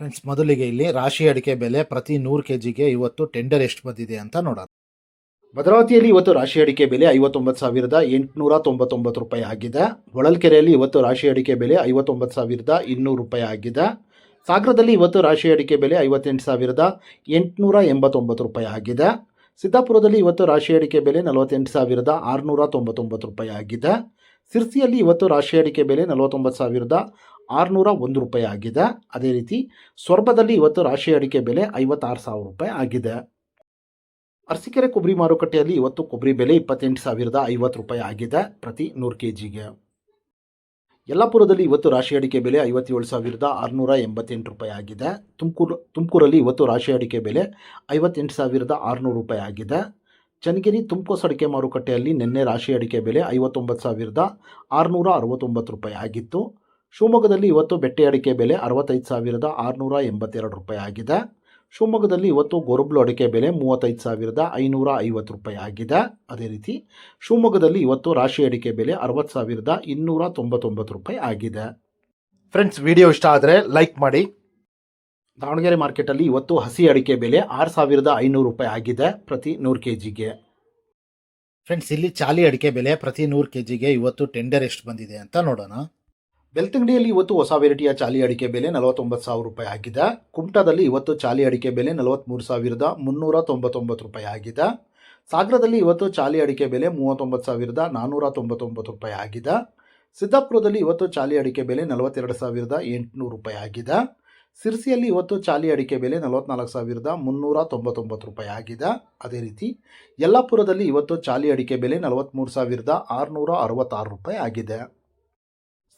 Friends ಮೊದಲಿಗೆ ಇಲ್ಲಿ ರಾಶಿ ಅಡಿಕೆ ಬೆಲೆ ಪ್ರತಿ ನೂರು ಕೆ ಜಿಗೆ ಇವತ್ತು ಟೆಂಡರ್ ಎಷ್ಟು ಬಂದಿದೆ ಅಂತ ನೋಡೋಣ. ಭದ್ರಾವತಿಯಲ್ಲಿ ಇವತ್ತು ರಾಶಿ ಅಡಿಕೆ ಬೆಲೆ ಐವತ್ತೊಂಬತ್ತು ಸಾವಿರದ ಎಂಟುನೂರ ತೊಂಬತ್ತೊಂಬತ್ತು ರೂಪಾಯಿ ಆಗಿದೆ. ಹೊಳಲ್ಕೆರೆಯಲ್ಲಿ ಇವತ್ತು ರಾಶಿ ಅಡಿಕೆ ಬೆಲೆ ಐವತ್ತೊಂಬತ್ತು ಸಾವಿರದ ಇನ್ನೂರು ರೂಪಾಯಿ ಆಗಿದೆ. ಸಾಗರದಲ್ಲಿ ಇವತ್ತು ರಾಶಿ ಅಡಿಕೆ ಬೆಲೆ ಐವತ್ತೆಂಟು ಸಾವಿರದ ಎಂಟುನೂರ ಎಂಬತ್ತೊಂಬತ್ತು ರೂಪಾಯಿ ಆಗಿದೆ. ಸಿದ್ದಾಪುರದಲ್ಲಿ ಇವತ್ತು ರಾಶಿ ಅಡಿಕೆ ಬೆಲೆ ನಲವತ್ತೆಂಟು ಸಾವಿರದ ಆರುನೂರ ತೊಂಬತ್ತೊಂಬತ್ತು ರೂಪಾಯಿ ಆಗಿದೆ. ಸಿರ್ಸಿಯಲ್ಲಿ ಇವತ್ತು ರಾಶಿ ಅಡಿಕೆ ಬೆಲೆ ನಲವತ್ತೊಂಬತ್ತು ಸಾವಿರದ ಆರುನೂರ ಒಂದು ರೂಪಾಯಿ ಆಗಿದೆ. ಅದೇ ರೀತಿ ಸ್ವರ್ಬದಲ್ಲಿ ಇವತ್ತು ರಾಶಿ ಅಡಿಕೆ ಬೆಲೆ ಐವತ್ತಾರು ಸಾವಿರ ರೂಪಾಯಿ ಆಗಿದೆ. ಅರಸಿಕೆರೆ ಕೊಬ್ಬರಿ ಮಾರುಕಟ್ಟೆಯಲ್ಲಿ ಇವತ್ತು ಕೊಬ್ಬರಿ ಬೆಲೆ ಇಪ್ಪತ್ತೆಂಟು ಸಾವಿರದ ಐವತ್ತು ರೂಪಾಯಿ ಆಗಿದೆ ಪ್ರತಿ ನೂರು ಕೆ ಜಿಗೆ ಯಲ್ಲಾಪುರದಲ್ಲಿ ಇವತ್ತು ರಾಶಿ ಅಡಿಕೆ ಬೆಲೆ ಐವತ್ತೇಳು ಸಾವಿರದ ಆರುನೂರ ಎಂಬತ್ತೆಂಟು ರೂಪಾಯಿ ಆಗಿದೆ. ತುಮಕೂರು, ತುಮಕೂರಲ್ಲಿ ಇವತ್ತು ರಾಶಿ ಅಡಿಕೆ ಬೆಲೆ ಐವತ್ತೆಂಟು ಸಾವಿರದ ಆರುನೂರು ರೂಪಾಯಿ ಆಗಿದೆ. ಚನ್ನಗಿರಿ ತುಮಕೋಸ್ ಅಡಿಕೆ ಮಾರುಕಟ್ಟೆಯಲ್ಲಿ ನಿನ್ನೆ ರಾಶಿ ಅಡಿಕೆ ಬೆಲೆ ಐವತ್ತೊಂಬತ್ತು ಸಾವಿರದ ಆರುನೂರ ಅರವತ್ತೊಂಬತ್ತು ರೂಪಾಯಿ ಆಗಿತ್ತು. ಶಿವಮೊಗ್ಗದಲ್ಲಿ ಇವತ್ತು ಬೆಟ್ಟೆ ಅಡಿಕೆ ಬೆಲೆ ಅರವತ್ತೈದು ಸಾವಿರದ ಆರುನೂರ ಎಂಬತ್ತೆರಡು ರೂಪಾಯಿ ಆಗಿದೆ. ಶಿವಮೊಗ್ಗದಲ್ಲಿ ಇವತ್ತು ಗೊರಬ್ಲು ಅಡಿಕೆ ಬೆಲೆ ಮೂವತ್ತೈದು ಸಾವಿರದ ಐನೂರ ಐವತ್ತು ರೂಪಾಯಿ ಆಗಿದೆ. ಅದೇ ರೀತಿ ಶಿವಮೊಗ್ಗದಲ್ಲಿ ಇವತ್ತು ರಾಶಿ ಅಡಿಕೆ ಬೆಲೆ ಅರವತ್ತು ಸಾವಿರದ ಇನ್ನೂರ ತೊಂಬತ್ತೊಂಬತ್ತು ರೂಪಾಯಿ ಆಗಿದೆ. ಫ್ರೆಂಡ್ಸ್ ವಿಡಿಯೋ ಇಷ್ಟ ಆದರೆ ಲೈಕ್ ಮಾಡಿ. ದಾವಣಗೆರೆ ಮಾರ್ಕೆಟಲ್ಲಿ ಇವತ್ತು ಹಸಿ ಅಡಿಕೆ ಬೆಲೆ ಆರು ಸಾವಿರದ ಐನೂರು ರೂಪಾಯಿ ಆಗಿದೆ ಪ್ರತಿ ನೂರು ಕೆ ಜಿಗೆ ಫ್ರೆಂಡ್ಸ್ ಇಲ್ಲಿ ಚಾಲಿ ಅಡಿಕೆ ಬೆಲೆ ಪ್ರತಿ ನೂರು ಕೆ ಜಿಗೆ ಇವತ್ತು ಟೆಂಡರ್ ಎಷ್ಟು ಬಂದಿದೆ ಅಂತ ನೋಡೋಣ. ಬೆಳ್ತಂಗಡಿಯಲ್ಲಿ ಇವತ್ತು ಹೊಸ ವೆರೈಟಿಯ ಚಾಲಿ ಅಡಿಕೆ ಬೆಲೆ ನಲವತ್ತೊಂಬತ್ತು ಸಾವಿರ ರೂಪಾಯಿ ಆಗಿದೆ. ಕುಮಟಾದಲ್ಲಿ ಇವತ್ತು ಚಾಲಿ ಅಡಿಕೆ ಬೆಲೆ ನಲವತ್ತ್ಮೂರು ಸಾವಿರದ ಮುನ್ನೂರ ತೊಂಬತ್ತೊಂಬತ್ತು ರೂಪಾಯಿ ಆಗಿದೆ. ಸಾಗರದಲ್ಲಿ ಇವತ್ತು ಚಾಲಿ ಅಡಿಕೆ ಬೆಲೆ ಮೂವತ್ತೊಂಬತ್ತು ಸಾವಿರದ ನಾನ್ನೂರ ತೊಂಬತ್ತೊಂಬತ್ತು ರೂಪಾಯಿ ಆಗಿದೆ. ಸಿದ್ದಾಪುರದಲ್ಲಿ ಇವತ್ತು ಚಾಲಿ ಅಡಿಕೆ ಬೆಲೆ ನಲವತ್ತೆರಡು ಸಾವಿರದ ಎಂಟುನೂರು ರೂಪಾಯಿ ಆಗಿದೆ. ಸಿರ್ಸಿಯಲ್ಲಿ ಇವತ್ತು ಚಾಲಿ ಅಡಿಕೆ ಬೆಲೆ ನಲವತ್ನಾಲ್ಕು ಸಾವಿರದ ಮುನ್ನೂರ ತೊಂಬತ್ತೊಂಬತ್ತು ರೂಪಾಯಿ ಆಗಿದೆ. ಅದೇ ರೀತಿ ಯಲ್ಲಾಪುರದಲ್ಲಿ ಇವತ್ತು ಚಾಲಿ ಅಡಿಕೆ ಬೆಲೆ ನಲವತ್ತ್ಮೂರು ಸಾವಿರದ ಆರುನೂರ ಅರವತ್ತಾರು ರೂಪಾಯಿ ಆಗಿದೆ.